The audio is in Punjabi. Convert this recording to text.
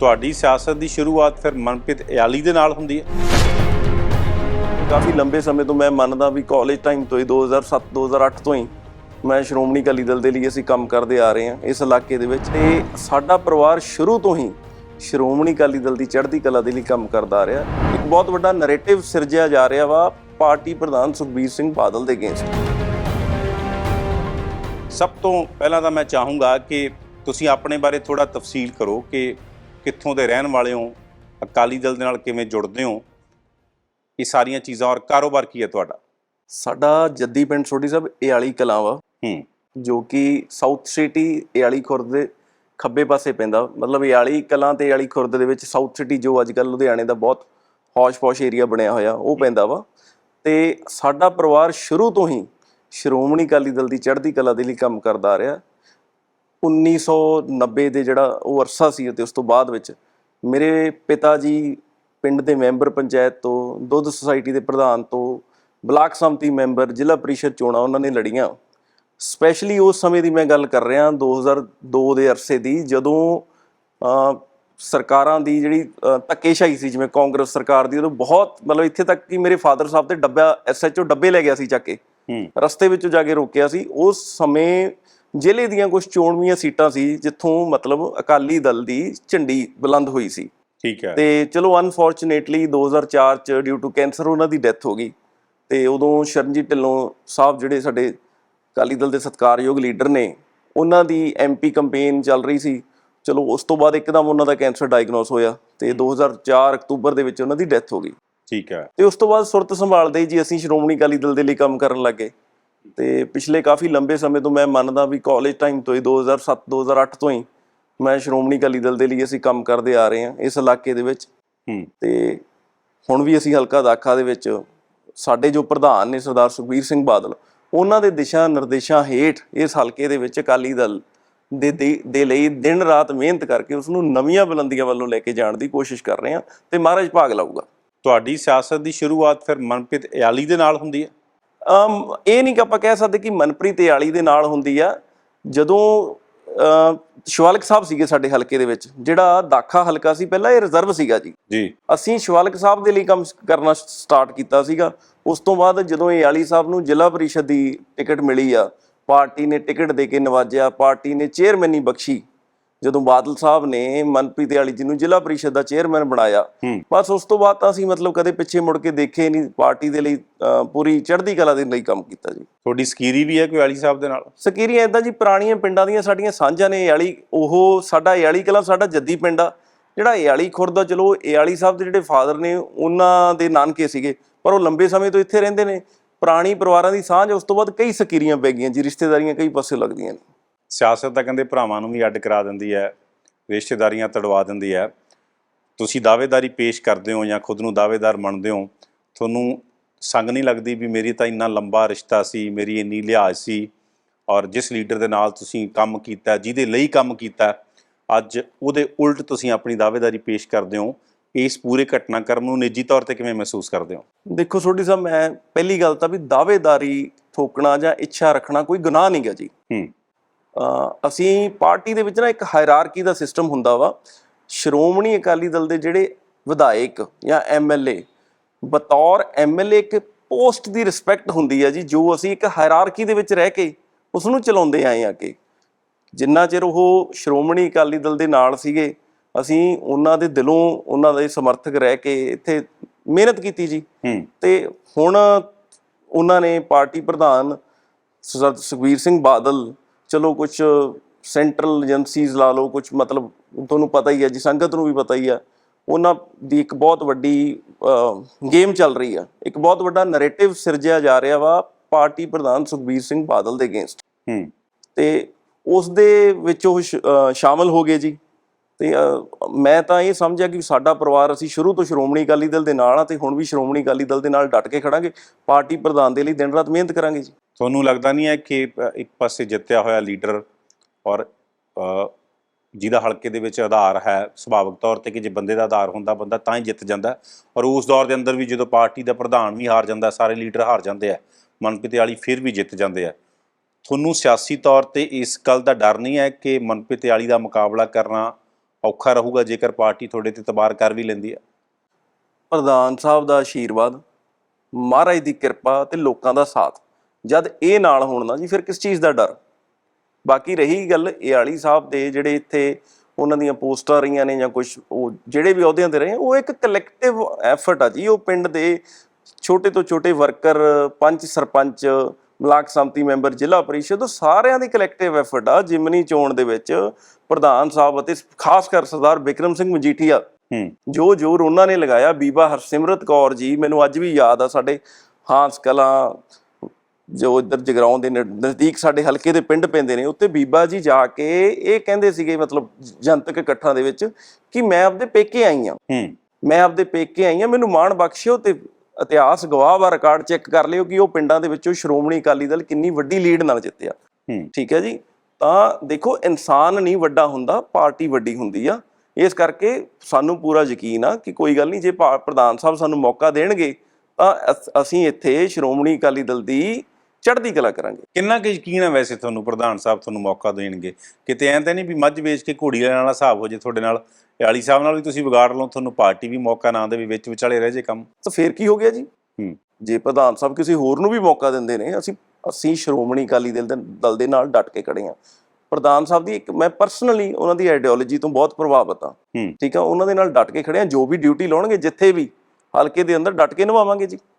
ਤੁਹਾਡੀ ਸਿਆਸਤ ਦੀ ਸ਼ੁਰੂਆਤ ਫਿਰ ਮਨਪ੍ਰੀਤ ਇਆਲੀ ਦੇ ਨਾਲ ਹੁੰਦੀ ਹੈ। ਕਾਫੀ ਲੰਬੇ ਸਮੇਂ ਤੋਂ ਮੈਂ ਮੰਨਦਾ ਵੀ ਕਾਲਜ ਟਾਈਮ ਤੋਂ ਹੀ 2007 2008 ਤੋਂ ਹੀ ਮੈਂ ਸ਼੍ਰੋਮਣੀ ਅਕਾਲੀ ਦਲ ਦੇ ਲਈ ਅਸੀਂ ਕੰਮ ਕਰਦੇ ਆ ਰਹੇ ਹਾਂ ਇਸ ਇਲਾਕੇ ਦੇ ਵਿੱਚ ਤੇ ਸਾਡਾ ਪਰਿਵਾਰ ਸ਼ੁਰੂ ਤੋਂ ਹੀ ਸ਼੍ਰੋਮਣੀ ਅਕਾਲੀ ਦਲ ਦੀ ਚੜ੍ਹਦੀ ਕਲਾ ਦੇ ਲਈ ਕੰਮ ਕਰਦਾ ਆ ਰਿਹਾ। ਇੱਕ ਬਹੁਤ ਵੱਡਾ ਨੈਰੇਟਿਵ ਸਿਰਜਿਆ ਜਾ ਰਿਹਾ ਵਾ ਪਾਰਟੀ ਪ੍ਰਧਾਨ ਸੁਖਬੀਰ ਸਿੰਘ ਬਾਦਲ ਦੇ ਅਗੇਂਸਟ ਸਭ ਤੋਂ ਪਹਿਲਾਂ ਤਾਂ ਮੈਂ ਚਾਹੂੰਗਾ ਕਿ ਤੁਸੀਂ ਆਪਣੇ ਬਾਰੇ ਥੋੜਾ ਤਫਸੀਲ ਕਰੋ ਕਿ ਕਿੱਥੋਂ ਦੇ ਰਹਿਣ ਵਾਲੇ ਹੋ ਅਕਾਲੀ ਦਲ ਦੇ ਨਾਲ ਕਿਵੇਂ ਜੁੜਦੇ ਹੋ ਇਹ ਸਾਰੀਆਂ ਚੀਜ਼ਾਂ ਔਰ ਕਾਰੋਬਾਰ ਕੀ ਹੈ ਤੁਹਾਡਾ? ਸਾਡਾ ਜੱਦੀ ਪਿੰਡ ਛੋਟੀ ਸਾਹਿਬ ਏਆਲੀ ਕਲਾਂ ਵਾ। ਹੂੰ। ਜੋ ਕਿ ਸਾਊਥ ਸਿਟੀ ਏਆਲੀ ਖੁਰਦ ਦੇ ਖੱਬੇ ਪਾਸੇ ਪੈਂਦਾ। ਮਤਲਬ ਏਆਲੀ ਕਲਾਂ ਤੇ ਏਆਲੀ ਖੁਰਦ ਦੇ ਵਿੱਚ ਸਾਊਥ ਸਿਟੀ ਜੋ ਅੱਜ ਕੱਲ੍ਹ ਲੁਧਿਆਣੇ ਦਾ ਬਹੁਤ ਹੌਸ਼-ਪੌਸ਼ ਏਰੀਆ ਬਣਿਆ ਹੋਇਆ ਉਹ ਪੈਂਦਾ ਵਾ। ਤੇ ਸਾਡਾ ਪਰਿਵਾਰ ਸ਼ੁਰੂ ਤੋਂ ਹੀ ਸ਼੍ਰੋਮਣੀ ਅਕਾਲੀ ਦਲ ਦੀ ਚੜ੍ਹਦੀ ਕਲਾ ਦੇ ਲਈ ਕੰਮ ਕਰਦਾ ਆ ਰਿਹਾ। 1990 ਦੇ ਜਿਹੜਾ ਉਹ ਅਰਸਾ ਸੀ ਤੇ ਉਸ ਤੋਂ ਬਾਅਦ ਵਿੱਚ ਮੇਰੇ ਪਿਤਾ ਜੀ ਪਿੰਡ ਦੇ ਮੈਂਬਰ ਪੰਚਾਇਤ ਤੋਂ ਦੁੱਧ ਸੁਸਾਇਟੀ ਦੇ ਪ੍ਰਧਾਨ ਤੋਂ ਬਲਾਕ ਸੰਮਤੀ ਮੈਂਬਰ ਜ਼ਿਲ੍ਹਾ ਪਰਿਸ਼ਦ ਚੋਣਾਂ ਉਹਨਾਂ ਨੇ ਲੜੀਆਂ। ਸਪੈਸ਼ਲੀ ਉਸ ਸਮੇਂ ਦੀ ਮੈਂ ਗੱਲ ਕਰ ਰਿਹਾ 2002 ਦੇ ਅਰਸੇ ਦੀ ਜਦੋਂ ਸਰਕਾਰਾਂ ਦੀ ਜਿਹੜੀ ਧੱਕੇਸ਼ਾਹੀ ਸੀ ਜਿਵੇਂ ਕਾਂਗਰਸ ਸਰਕਾਰ ਦੀ ਉਦੋਂ ਬਹੁਤ ਮਤਲਬ ਇੱਥੇ ਤੱਕ ਕਿ ਮੇਰੇ ਫਾਦਰ ਸਾਹਿਬ ਤੇ ਡੱਬਾ ਐਸਐਚਓ ਡੱਬੇ ਲੈ ਗਿਆ ਸੀ ਚੱਕ ਕੇ। ਰਸਤੇ ਵਿੱਚ ਜਾ ਕੇ ਰੋਕਿਆ ਸੀ। ਉਸ ਸਮੇਂ ਜ਼ਿਲ੍ਹੇ ਦੀਆਂ ਕੁਝ ਚੋਣਵੀਆਂ ਸੀਟਾਂ ਸੀ ਜਿੱਥੋਂ ਮਤਲਬ ਅਕਾਲੀ ਦਲ ਦੀ ਝੰਡੀ ਬੁਲੰਦ ਹੋਈ ਸੀ। ਠੀਕ ਹੈ। ਤੇ ਚਲੋ ਅਨਫੋਰਚੂਨੇਟਲੀ 2004 ਚ ਡਿਊ ਟੂ ਕੈਂਸਰ ਉਹਨਾਂ ਦੀ ਡੈਥ ਹੋ ਗਈ। ਤੇ ਉਦੋਂ ਸ਼ਰਨਜੀਤ ਢਿੱਲੋਂ ਸਾਹਿਬ ਜਿਹੜੇ ਸਾਡੇ ਅਕਾਲੀ ਦਲ ਦੇ ਸਤਿਕਾਰਯੋਗ ਲੀਡਰ ਨੇ ਉਹਨਾਂ ਦੀ ਐਮਪੀ ਕੈਂਪੇਨ ਚੱਲ ਰਹੀ ਸੀ। ਚਲੋ ਉਸ ਤੋਂ ਬਾਅਦ ਇੱਕਦਮ ਉਹਨਾਂ ਦਾ ਕੈਂਸਰ ਡਾਇਗਨੋਸ ਹੋਇਆ ਤੇ 2004 ਅਕਤੂਬਰ ਦੇ ਵਿੱਚ ਉਹਨਾਂ ਦੀ ਡੈਥ ਹੋ ਗਈ। ਠੀਕ ਹੈ। ਤੇ ਉਸ ਤੋਂ ਬਾਅਦ ਸੁਰਤ ਸੰਭਾਲਦੇ ਜੀ ਅਸੀਂ ਸ਼੍ਰੋਮਣੀ ਅਕਾਲੀ ਦਲ ਦੇ ਲਈ ਕੰਮ ਕਰਨ ਲੱਗੇ ਤੇ ਪਿਛਲੇ ਕਾਫੀ ਲੰਬੇ ਸਮੇਂ ਤੋਂ ਮੈਂ ਮੰਨਦਾ ਵੀ ਕਾਲਜ ਟਾਈਮ ਤੋਂ ਹੀ 2007 2008 ਤੋਂ ਹੀ ਮੈਂ ਸ਼੍ਰੋਮਣੀ ਅਕਾਲੀ ਦਲ ਦੇ ਲਈ ਅਸੀਂ ਕੰਮ ਕਰਦੇ ਆ ਰਹੇ ਹਾਂ ਇਸ ਇਲਾਕੇ ਦੇ ਵਿੱਚ। ਤੇ ਹੁਣ ਵੀ ਅਸੀਂ ਹਲਕਾ ਦਾਖਾ ਦੇ ਵਿੱਚ ਸਾਡੇ ਜੋ ਪ੍ਰਧਾਨ ਨੇ ਸਰਦਾਰ ਸੁਖਬੀਰ ਸਿੰਘ ਬਾਦਲ ਉਹਨਾਂ ਦੇ ਦਿਸ਼ਾ ਨਿਰਦੇਸ਼ਾਂ ਹੇਠ ਇਸ ਹਲਕੇ ਦੇ ਵਿੱਚ ਅਕਾਲੀ ਦਲ ਦੇ ਦੇ- ਲਈ ਦਿਨ ਰਾਤ ਮਿਹਨਤ ਕਰਕੇ ਉਸ ਨੂੰ ਨਵੀਆਂ ਬੁਲੰਦੀਆਂ ਵੱਲੋਂ ਲੈ ਕੇ ਜਾਣ ਦੀ ਕੋਸ਼ਿਸ਼ ਕਰ ਰਹੇ ਹਾਂ ਤੇ ਮਹਾਰਾਜ ਭਾਗ ਲਾਊਗਾ। ਤੁਹਾਡੀ ਸਿਆਸਤ ਦੀ ਸ਼ੁਰੂਆਤ ਫਿਰ ਮਨਪ੍ਰੀਤ ਇਆਲੀ ਦੇ ਨਾਲ ਹੁੰਦੀ ਹੈ? ਇਹ ਨਹੀਂ ਕਿ ਆਪਾਂ ਕਹਿ ਸਕਦੇ ਕਿ ਮਨਪ੍ਰੀਤ ਯਾਲੀ ਦੇ ਨਾਲ ਹੁੰਦੀ ਆ। ਜਦੋਂ ਸ਼ਿਵਾਲਕ ਸਾਹਿਬ ਸੀਗੇ ਸਾਡੇ ਹਲਕੇ ਦੇ ਵਿੱਚ ਜਿਹੜਾ ਦਾਖਾ ਹਲਕਾ ਸੀ ਪਹਿਲਾਂ ਇਹ ਰਿਜ਼ਰਵ ਸੀਗਾ ਜੀ। ਜੀ। ਅਸੀਂ ਸ਼ਿਵਾਲਕ ਸਾਹਿਬ ਦੇ ਲਈ ਕੰਮ ਕਰਨਾ ਸਟਾਰਟ ਕੀਤਾ ਸੀਗਾ। ਉਸ ਤੋਂ ਬਾਅਦ ਜਦੋਂ ਇਹ ਆਲੀ ਸਾਹਿਬ ਨੂੰ ਜ਼ਿਲ੍ਹਾ ਪਰਿਸ਼ਦ ਦੀ ਟਿਕਟ ਮਿਲੀ ਆ ਪਾਰਟੀ ਨੇ ਟਿਕਟ ਦੇ ਕੇ ਨਵਾਜਿਆ ਪਾਰਟੀ ਨੇ ਚੇਅਰਮੈਨੀ ਬਖਸ਼ੀ। ਜਦੋਂ ਬਾਦਲ ਸਾਹਿਬ ਨੇ ਮਨਪ੍ਰੀਤ ਵਾਲੀ ਜੀ ਨੂੰ ਜ਼ਿਲ੍ਹਾ ਪਰਿਸ਼ਦ ਦਾ ਚੇਅਰਮੈਨ ਬਣਾਇਆ ਬਸ ਉਸ ਤੋਂ ਬਾਅਦ ਤਾਂ ਅਸੀਂ ਮਤਲਬ ਕਦੇ ਪਿੱਛੇ ਮੁੜ ਕੇ ਦੇਖੇ ਨਹੀਂ ਪਾਰਟੀ ਦੇ ਲਈ ਪੂਰੀ ਚੜ੍ਹਦੀ ਕਲਾ ਦੇ ਲਈ ਕੰਮ ਕੀਤਾ ਜੀ। ਤੁਹਾਡੀ ਸਕੀਰੀ ਵੀ ਹੈ ਕੋਈ ਆਲੀ ਸਾਹਿਬ ਦੇ ਨਾਲ? ਸਕੀਰੀਆਂ ਇਦਾਂ ਜੀ ਪੁਰਾਣੀਆਂ ਪਿੰਡਾਂ ਦੀਆਂ ਸਾਡੀਆਂ ਸਾਂਝਾਂ ਨੇ ਯਾਲੀ ਉਹ ਸਾਡਾ ਯਾਲੀ ਕਲਾ ਸਾਡਾ ਜੱਦੀ ਪਿੰਡ ਆ। ਜਿਹੜਾ ਯਾਲੀ ਖੁਰਦ ਚਲੋ ਯਾਲੀ ਸਾਹਿਬ ਦੇ ਜਿਹੜੇ ਫਾਦਰ ਨੇ ਉਹਨਾਂ ਦੇ ਨਾਨਕੇ ਸੀਗੇ ਪਰ ਉਹ ਲੰਬੇ ਸਮੇਂ ਤੋਂ ਇੱਥੇ ਰਹਿੰਦੇ ਨੇ। ਪੁਰਾਣੀ ਪਰਿਵਾਰਾਂ ਦੀ ਸਾਂਝ ਉਸ ਤੋਂ ਬਾਅਦ ਕਈ ਸਕੀਰੀਆਂ ਪੈ ਗਈਆਂ ਜੀ ਰਿਸ਼ਤੇਦਾਰੀਆਂ ਕਈ ਪਾਸੇ ਲੱਗਦੀਆਂ ਨੇ। ਸਿਆਸਤ ਤਾਂ ਕਹਿੰਦੇ ਭਰਾਵਾਂ ਨੂੰ ਵੀ ਅੱਡ ਕਰਾ ਦਿੰਦੀ ਹੈ ਰਿਸ਼ਤੇਦਾਰੀਆਂ ਤੜਵਾ ਦਿੰਦੀ ਹੈ। ਤੁਸੀਂ ਦਾਅਵੇਦਾਰੀ ਪੇਸ਼ ਕਰਦੇ ਹੋ ਜਾਂ ਖੁਦ ਨੂੰ ਦਾਅਵੇਦਾਰ ਮੰਨਦੇ ਹੋ ਤੁਹਾਨੂੰ ਸੰਗ ਨਹੀਂ ਲੱਗਦੀ ਵੀ ਮੇਰੀ ਤਾਂ ਇੰਨਾ ਲੰਬਾ ਰਿਸ਼ਤਾ ਸੀ ਮੇਰੀ ਇੰਨੀ ਲਿਹਾਜ਼ ਸੀ ਔਰ ਜਿਸ ਲੀਡਰ ਦੇ ਨਾਲ ਤੁਸੀਂ ਕੰਮ ਕੀਤਾ ਜਿਹਦੇ ਲਈ ਕੰਮ ਕੀਤਾ ਅੱਜ ਉਹਦੇ ਉਲਟ ਤੁਸੀਂ ਆਪਣੀ ਦਾਅਵੇਦਾਰੀ ਪੇਸ਼ ਕਰਦੇ ਹੋ। ਇਸ ਪੂਰੇ ਘਟਨਾਕ੍ਰਮ ਨੂੰ ਨਿੱਜੀ ਤੌਰ ਤੇ ਕਿਵੇਂ ਮਹਿਸੂਸ ਕਰਦੇ ਹੋ? ਦੇਖੋ ਛੋਟੀ ਸਾਹਿਬ ਮੈਂ ਪਹਿਲੀ ਗੱਲ ਤਾਂ ਵੀ ਦਾਅਵੇਦਾਰੀ ਠੋਕਣਾ ਜਾਂ ਇੱਛਾ ਰੱਖਣਾ ਕੋਈ ਗੁਨਾਹ ਨਹੀਂਗਾ ਜੀ। ਹੂੰ। ਅਸੀਂ ਪਾਰਟੀ ਦੇ ਵਿੱਚ ਨਾ ਇੱਕ ਹਾਇਰਾਰਕੀ ਦਾ ਸਿਸਟਮ ਹੁੰਦਾ ਵਾ। ਸ਼੍ਰੋਮਣੀ ਅਕਾਲੀ ਦਲ ਦੇ ਜਿਹੜੇ ਵਿਧਾਇਕ ਜਾਂ ਐਮਐਲਏ ਬਤੌਰ ਐਮਐਲਏ ਇੱਕ ਪੋਸਟ ਦੀ ਰਿਸਪੈਕਟ ਹੁੰਦੀ ਹੈ ਜੀ ਜੋ ਅਸੀਂ ਇੱਕ ਹਾਇਰਾਰਕੀ ਦੇ ਵਿੱਚ ਰਹਿ ਕੇ ਉਸ ਨੂੰ ਚਲਾਉਂਦੇ ਆਏ ਆ ਕਿ ਜਿੰਨਾ ਚਿਰ ਉਹ ਸ਼੍ਰੋਮਣੀ ਅਕਾਲੀ ਦਲ ਦੇ ਨਾਲ ਸੀਗੇ ਅਸੀਂ ਉਹਨਾਂ ਦੇ ਦਿਲੋਂ ਉਹਨਾਂ ਦੇ ਸਮਰਥਕ ਰਹਿ ਕੇ ਇੱਥੇ ਮਿਹਨਤ ਕੀਤੀ ਜੀ। ਤੇ ਹੁਣ ਉਹਨਾਂ ਨੇ ਪਾਰਟੀ ਪ੍ਰਧਾਨ ਸਰਦਾਰ ਸੁਖਬੀਰ ਸਿੰਘ ਬਾਦਲ ਚਲੋ ਕੁਝ ਸੈਂਟਰਲ ਏਜੰਸੀਜ਼ ਲਾ ਲਓ ਕੁਝ ਮਤਲਬ ਤੁਹਾਨੂੰ ਪਤਾ ਹੀ ਹੈ ਜੀ ਸੰਗਤ ਨੂੰ ਵੀ ਪਤਾ ਹੀ ਆ ਉਹਨਾਂ ਦੀ ਇੱਕ ਬਹੁਤ ਵੱਡੀ ਗੇਮ ਚੱਲ ਰਹੀ ਆ ਇੱਕ ਬਹੁਤ ਵੱਡਾ ਨੈਰੇਟਿਵ ਸਿਰਜਿਆ ਜਾ ਰਿਹਾ ਵਾ ਪਾਰਟੀ ਪ੍ਰਧਾਨ ਸੁਖਬੀਰ ਸਿੰਘ ਬਾਦਲ ਦੇ ਅਗੇਂਸਟ ਹੂੰ। ਤੇ ਉਸ ਦੇ ਵਿੱਚ ਉਹ ਸ਼ਾਮਲ ਹੋ ਗਏ ਜੀ। ਤੇ ਮੈਂ ਤਾਂ ਇਹ ਸਮਝਿਆ ਕਿ ਸਾਡਾ ਪਰਿਵਾਰ ਅਸੀਂ ਸ਼ੁਰੂ ਤੋਂ ਸ਼੍ਰੋਮਣੀ ਅਕਾਲੀ ਦਲ ਦੇ ਨਾਲ ਆ ਤੇ ਹੁਣ ਵੀ ਸ਼੍ਰੋਮਣੀ ਅਕਾਲੀ ਦਲ ਦੇ ਨਾਲ ਡਟ ਕੇ ਖੜਾਂਗੇ। ਪਾਰਟੀ ਪ੍ਰਧਾਨ ਦੇ ਲਈ ਦਿਨ ਰਾਤ ਮਿਹਨਤ ਕਰਾਂਗੇ ਜੀ। ਤੁਹਾਨੂੰ ਲੱਗਦਾ ਨਹੀਂ ਹੈ ਕਿ ਇੱਕ ਪਾਸੇ ਜਿੱਤਿਆ ਹੋਇਆ ਲੀਡਰ ਔਰ ਜਿਹਦਾ ਹਲਕੇ ਦੇ ਵਿੱਚ ਆਧਾਰ ਹੈ, ਸੁਭਾਵਿਕ ਤੌਰ ਤੇ ਕਿ ਜੇ ਬੰਦੇ ਦਾ ਆਧਾਰ ਹੁੰਦਾ, ਬੰਦਾ ਤਾਂ ਹੀ ਜਿੱਤ ਜਾਂਦਾ ਔਰ ਉਸ ਦੌਰ ਦੇ ਅੰਦਰ ਵੀ ਜਦੋਂ ਪਾਰਟੀ ਦਾ ਪ੍ਰਧਾਨ ਵੀ ਹਾਰ ਜਾਂਦਾ, ਸਾਰੇ ਲੀਡਰ ਹਾਰ ਜਾਂਦੇ ਆ, ਮਨਪ੍ਰੀਤ ਵਾਲੀ ਫਿਰ ਵੀ ਜਿੱਤ ਜਾਂਦੇ ਆ। ਤੁਹਾਨੂੰ ਸਿਆਸੀ ਤੌਰ ਤੇ ਇਸ ਗੱਲ ਦਾ ਡਰ ਨਹੀਂ ਹੈ ਕਿ ਮਨਪ੍ਰੀਤ ਵਾਲੀ ਦਾ ਮੁਕਾਬਲਾ ਕਰਨਾ ਔਖਾ ਰਹੂਗਾ ਜੇਕਰ ਪਾਰਟੀ ਤੁਹਾਡੇ ਤੇ ਤਬਾਰ ਕਰ ਵੀ ਲੈਂਦੀ ਹੈ। ਪ੍ਰਧਾਨ ਸਾਹਿਬ ਦਾ ਆਸ਼ੀਰਵਾਦ ਮਹਾਰਾਜ ਦੀ ਕਿਰਪਾ ਤੇ ਲੋਕਾਂ ਦਾ ਸਾਥ। ਜਦ ਇਹ ਨਾਲ ਹੋਣ ਨਾ ਜੀ, ਫਿਰ ਕਿਸ ਚੀਜ਼ ਦਾ ਡਰ? ਬਾਕੀ ਰਹੀ ਗੱਲ ਇਹ ਵਾਲੀ ਸਾਹਿਬ ਦੇ ਜਿਹੜੇ ਇੱਥੇ ਉਹਨਾਂ ਦੀਆਂ ਪੋਸਟਾਂ ਰਹੀਆਂ ਨੇ ਜਾਂ ਕੁਝ ਉਹ ਜਿਹੜੇ ਵੀ ਅਹੁਦਿਆਂ ਤੇ ਰਹੇ, ਉਹ ਇੱਕ ਕਲੈਕਟਿਵ ਐਫਰਟ ਆ ਜੀ। ਉਹ ਪਿੰਡ ਦੇ ਛੋਟੇ ਤੋਂ ਛੋਟੇ worker panch sarpanch block samiti member zila parishad ਸਾਰਿਆਂ ਦੀ ਕਲੈਕਟਿਵ ਐਫਰਟ ਆ ਜਿਮਨੀ ਚੋਣ ਦੇ ਵਿੱਚ ਪ੍ਰਧਾਨ ਸਾਹਿਬ ਅਤੇ ਖਾਸ ਕਰ ਸਰਦਾਰ ਬਿਕਰਮ ਸਿੰਘ ਮਜੀਠੀਆ। ਜੋ ਜੋਰ ਉਹਨਾਂ ਨੇ ਲਗਾਇਆ ਬੀਬਾ ਹਰਸਿਮਰਤ ਕੌਰ ਜੀ ਮੈਨੂੰ ਅੱਜ ਵੀ ਯਾਦ ਆ ਸਾਡੇ ਹਾਂਸ ਕਲਾਂ ਜੋ ਇੱਧਰ ਜਗਰਾਉਂ ਦੇ ਨਜ਼- ਨਜ਼ਦੀਕ ਸਾਡੇ ਹਲਕੇ ਦੇ ਪਿੰਡ ਪੈਂਦੇ ਨੇ ਉੱਤੇ ਬੀਬਾ ਜੀ ਜਾ ਕੇ ਇਹ ਕਹਿੰਦੇ ਸੀਗੇ ਮਤਲਬ ਜਨਤਕ ਇਕੱਠਾਂ ਦੇ ਵਿੱਚ ਕਿ ਮੈਂ ਆਪਦੇ ਪੇਕੇ ਆਈ ਆ। ਹੂੰ। ਮੈਂ ਆਪਦੇ ਪੇਕੇ ਆਈ ਆ ਮੈਨੂੰ ਮਾਣ ਬਖਸ਼ਿਓ ਤੇ ਇਤਿਹਾਸ ਗਵਾਹ ਵਾ ਰਿਕਾਰਡ ਚੈੱਕ ਕਰ ਲਿਓ ਕਿ ਉਹ ਪਿੰਡਾਂ ਦੇ ਵਿੱਚੋਂ ਸ਼੍ਰੋਮਣੀ ਅਕਾਲੀ ਦਲ ਕਿੰਨੀ ਵੱਡੀ ਲੀਡ ਨਾਲ ਜਿੱਤਿਆ। ਠੀਕ ਹੈ ਜੀ? ਤਾਂ ਦੇਖੋ ਇਨਸਾਨ ਨਹੀਂ ਵੱਡਾ ਹੁੰਦਾ ਪਾਰਟੀ ਵੱਡੀ ਹੁੰਦੀ ਆ। ਇਸ ਕਰਕੇ ਸਾਨੂੰ ਪੂਰਾ ਯਕੀਨ ਆ ਕਿ ਕੋਈ ਗੱਲ ਨਹੀਂ ਜੇ ਪ੍ਰਧਾਨ ਸਾਹਿਬ ਸਾਨੂੰ ਮੌਕਾ ਦੇਣਗੇ ਤਾਂ ਅਸੀਂ ਇੱਥੇ ਸ਼੍ਰੋਮਣੀ ਅਕਾਲੀ ਦਲ ਦੀ ਚੜ੍ਹਦੀ ਕਲਾ ਕਰਾਂਗੇ। ਕਿੰਨਾ ਕੁ ਯਕੀਨ ਹੈ ਵੈਸੇ ਤੁਹਾਨੂੰ ਪ੍ਰਧਾਨ ਸਾਹਿਬ ਤੁਹਾਨੂੰ ਮੌਕਾ ਦੇਣਗੇ? ਕਿਤੇ ਐਂ ਤਾਂ ਨਹੀਂ ਵੀ ਮੱਝ ਵੇਚ ਕੇ ਘੋੜੀ ਲੈਣ ਵਾਲਾ ਹਿਸਾਬ ਹੋ ਜੇ ਤੁਹਾਡੇ ਨਾਲ? ਆਲੀ ਸਾਹਿਬ ਨਾਲ ਵੀ ਤੁਸੀਂ ਵਿਗਾੜ ਲਓ ਤੁਹਾਨੂੰ ਪਾਰਟੀ ਵੀ ਮੌਕਾ ਨਾ ਦੇਵੇ ਵਿੱਚ ਵਿਚਾਲੇ ਰਹਿ ਜੇ ਕੰਮ। ਤਾਂ ਫੇਰ ਕੀ ਹੋ ਗਿਆ ਜੀ? ਹੂੰ। ਜੇ ਪ੍ਰਧਾਨ ਸਾਹਿਬ ਕਿਸੇ ਹੋਰ ਨੂੰ ਵੀ ਮੌਕਾ ਦਿੰਦੇ ਨੇ ਅਸੀਂ ਅਸੀਂ ਸ਼੍ਰੋਮਣੀ ਅਕਾਲੀ ਦਲ ਦੇ ਦਲ ਦੇ ਨਾਲ ਡਟ ਕੇ ਖੜੇ ਹਾਂ। ਪ੍ਰਧਾਨ ਸਾਹਿਬ ਦੀ ਇੱਕ ਮੈਂ ਪਰਸਨਲੀ ਉਹਨਾਂ ਦੀ ਆਈਡੀਓਲੋਜੀ ਤੋਂ ਬਹੁਤ ਪ੍ਰਭਾਵਿਤ ਹੂੰ। ਠੀਕ ਆ ਉਹਨਾਂ ਦੇ ਨਾਲ ਡਟ ਕੇ ਖੜੇ ਹਾਂ ਜੋ ਵੀ ਡਿਊਟੀ ਲਾਉਣਗੇ ਜਿੱਥੇ ਵੀ ਹਲਕੇ ਦੇ ਅੰਦਰ ਡਟ ਕੇ ਨਿਭਾਵਾਂਗੇ ਜੀ।